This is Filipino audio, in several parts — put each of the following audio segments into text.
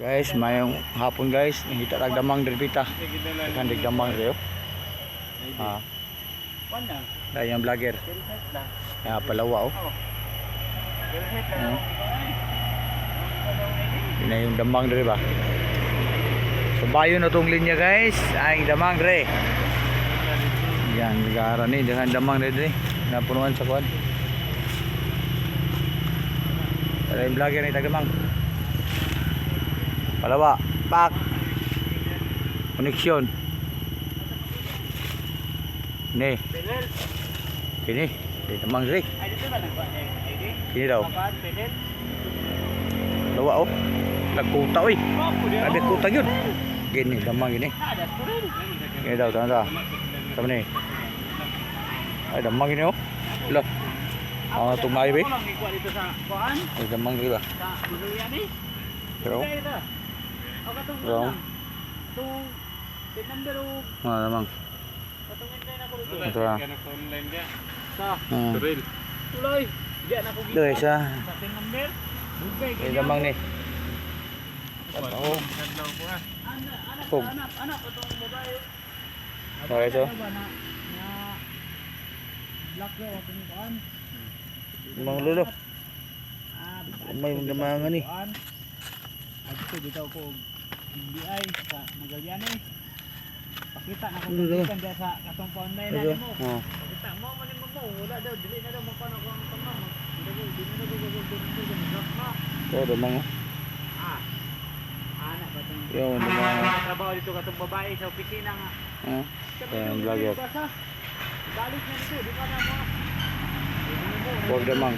Guys, mayong hapon guys, nakita tag damang dirbita. Kan dig damang reo. Ah, Kwan lang. dahil yung vlogger. Kaya palawa oh. Hmm. Yun yung damang dre ba? So bayo na tong linya guys, ay damang dre. Yan, nagara ni dengan damang dre dre. Napunuan sa kuan. Ada yung vlogger ni tagamang. Palawa, pak. Koneksyon. Ni, Pedal. kini. Di damang dre. Ay, dito ba nagpa? ID? Kini daw. Lawa oh. Nagkuta pwede. Ada kuta yun. Gini, damang gini. Ini daw, tanda. Sama ni. Ay, damang gini oh. Loh. Ang tumay kuhaan. Ay, damang ba? Eh. Pero, Ito. Kuhaan. Itong, number o. damang. Katong hindi na ko dito. Ito na. Sa, Hmm. tuloy. Diyan ako Ito eh, sa. Sa tin number. Bugay, Ay, damang ni. Oh, Anak, anak, anak, itong babae. Okay, so. Na, na, black yaw, itong kuhaan. Damang lulo. Ah, May damangan ni. Ito, dito ko, BI sa Magallanes. Pakita na kung Ano daw? dyan sa katong Ito. na mo. Oh. Pakita mo, manin mo mo, wala daw, dili na daw magpano ko ang. Hindi ko, hindi na daw dito, block na. Ito, damang oh. Ah, anak ba itong, Yun, ah, damang. trabaho dito katong babae sa opisina nga. Ah. Ayan, ko, vlogger. "Balik na dito, di ba na mo? Huwag damang.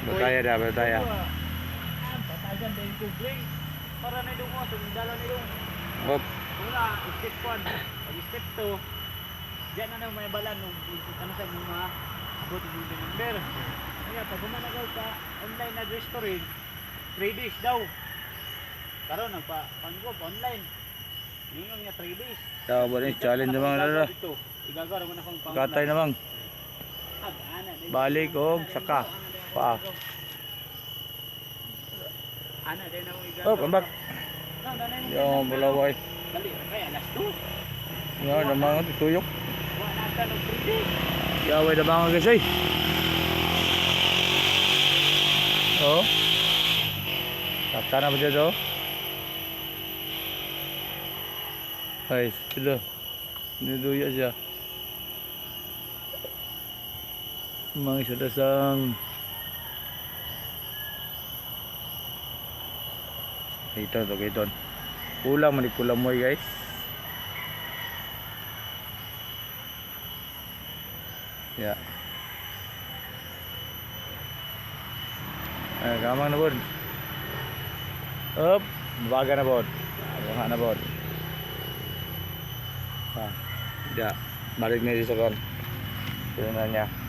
Bataya dah, bataya. Batayan din kubling. Para na doon mo, tumindalo ni doon. Hop. Una, step 1. Pag step 2, diyan na nang may balan ano sa mga abot yung number. Kaya pag gumanagaw ka, online na restaurant, 3 days daw. Karon nagpa panggo online. Ningon niya 3 days. Tawa ba challenge damang lalo. Igagawa mo na kung pang. Balik og saka. Pa. Ana din ako igagawa. Oh. Yung. Dali, kaya alas 2. Nga, damang tuyok. Wala ka ng 3 days. Yaway guys ay. Oh. Takta na ba dyan oh? Ay, sila. Niluya siya. Mga isa dasang. Ito, ito, ito. Kulang, mali kulang mo guys. Ya. Eh, gamang na bod. Up, baga na bod. Baga na bod. Ah, ya. Balik na di na niya.